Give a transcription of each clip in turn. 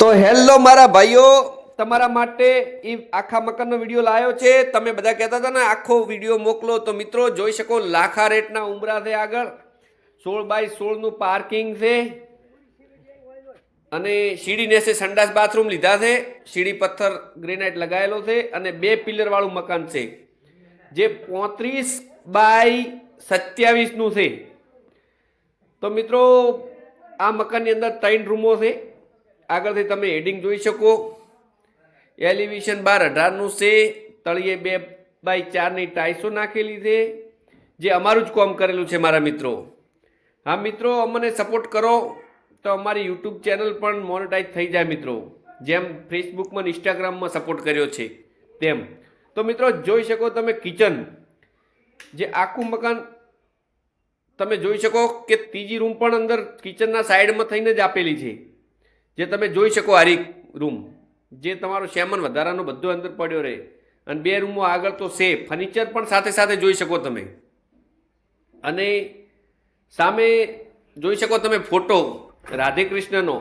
તો હેલો મારા ભાઈઓ. તમારા માટે એ આખા મકાનનો વીડિયો લાવ્યો છે. તમે બધા કહેતા હતા ને, આખો વીડિયો મોકલો. તો મિત્રો, જોઈ શકો લાખા રેટના ઉમરા છે આગળ. સોળ બાય સોળનું પાર્કિંગ છે. અને સીડી નેસે સંડાસ બાથરૂમ લીધા છે. સીડી પથ્થર ગ્રેનાઇટ લગાવેલો છે અને બે પિલરવાળું મકાન છે. જે પોત્રીસ બાય સત્યાવીસનું છે. તો મિત્રો, આ મકાનની અંદર ત્રણ રૂમો છે. આગળથી તમે હેડિંગ જોઈ શકો. એલિવેશન બાર અઢારનું છે. તળિયે બે બાય ચારની ટાઈસો નાખેલી છે. જે અમારું જ કામ કરેલું છે મારા મિત્રો. હા મિત્રો, અમને સપોર્ટ કરો તો અમારી યુટ્યુબ ચેનલ પણ મોનેટાઈઝ થઈ જાય મિત્રો. જેમ ફેસબુકમાં ઇન્સ્ટાગ્રામમાં સપોર્ટ કર્યો છે તેમ. તો મિત્રો, જોઈ શકો તમે કિચન જે આખું મકાન તમે જોઈ શકો કે ત્રીજી રૂમ પણ અંદર કિચનના સાઈડમાં થઈને જ આપેલી છે. જે તમે જોઈ શકો હારી રૂમ, જે તમારો સેમન વધારાનો બધો અંદર પડ્યો રહે. અને બે રૂમો આગળ તો છે ફર્નિચર પણ સાથે સાથે જોઈ શકો તમે. અને સામે જોઈ શકો તમે ફોટો રાધે કૃષ્ણનો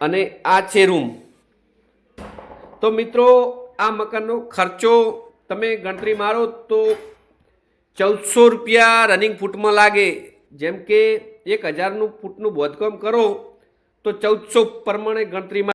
અને આ છે રૂમ તો મિત્રો, આ મકાનનો ખર્ચો તમે ગણતરી મારો તો ચૌદસો રૂપિયા રનિંગ ફૂટમાં લાગે. જેમ કે એક હજારનું ફૂટનું બોધકામ કરો તો ચૌદસો પ્રમાણે ગણતરીમાં